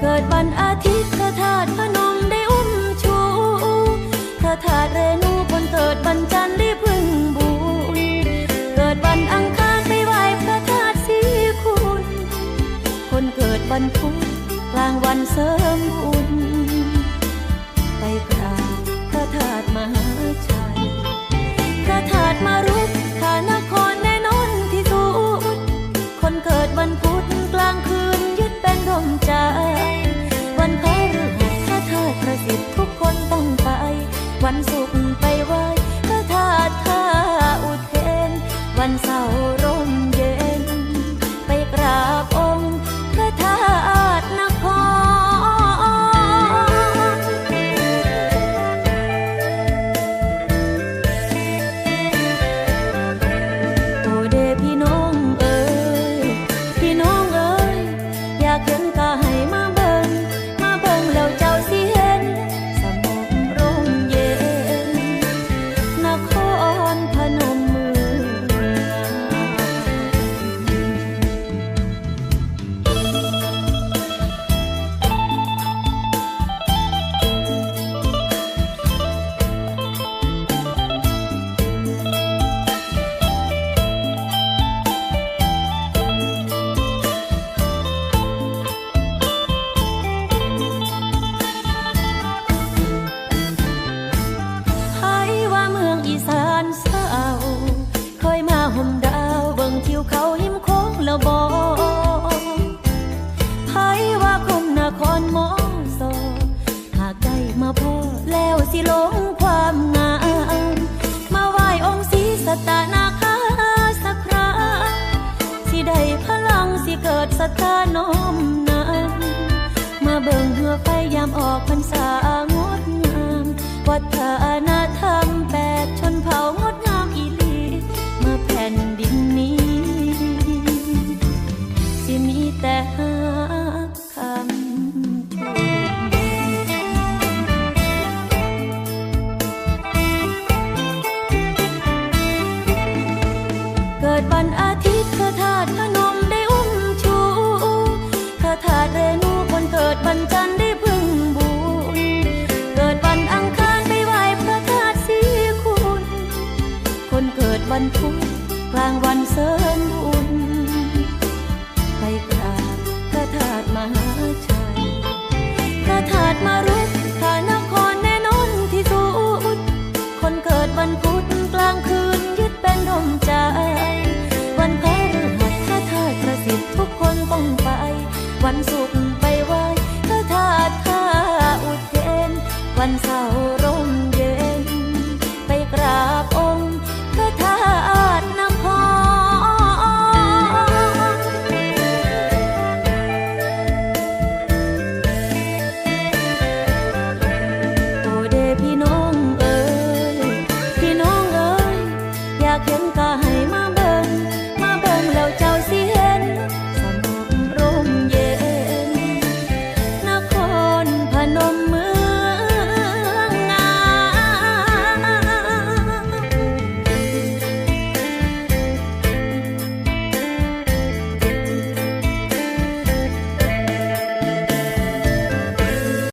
เกิดวันอาทิตย์พระธาตุพนมได้อุ้มชูพระธาตุเรนูคนเกิดวันจันทร์ได้พึ่งบุญเกิดวันอังคารไปไหว้พระธาตุศรีคุณ คนเกิดวันพุธกลางวันเสริมบุญไปกราบพระธาตุมหา วั พอแล้วสิหลงความงาม มาไหว้องค์ศรีสตตนาคาสักคราสิได้พลังสิเกิดศรัทธาน้อมนำมาเบิ่งเหือไฟยามออกพรรษางดงาม วัฒนธรรมแปดชนเผ่างดงาม วันอาทิตย์พระธาตุพนมได้อุ้มชูพระธาตุเรนูคนเกิดวันจันทร์ได้พึ่งบุญเกิดวันอังคารไปไหว้พระธาตุสีคุณ คนเกิดวันพุธกลางวันเสริมบุญ วันศุกร์ไปไหว้พระธาตุท่าอุเทน วันเส ุ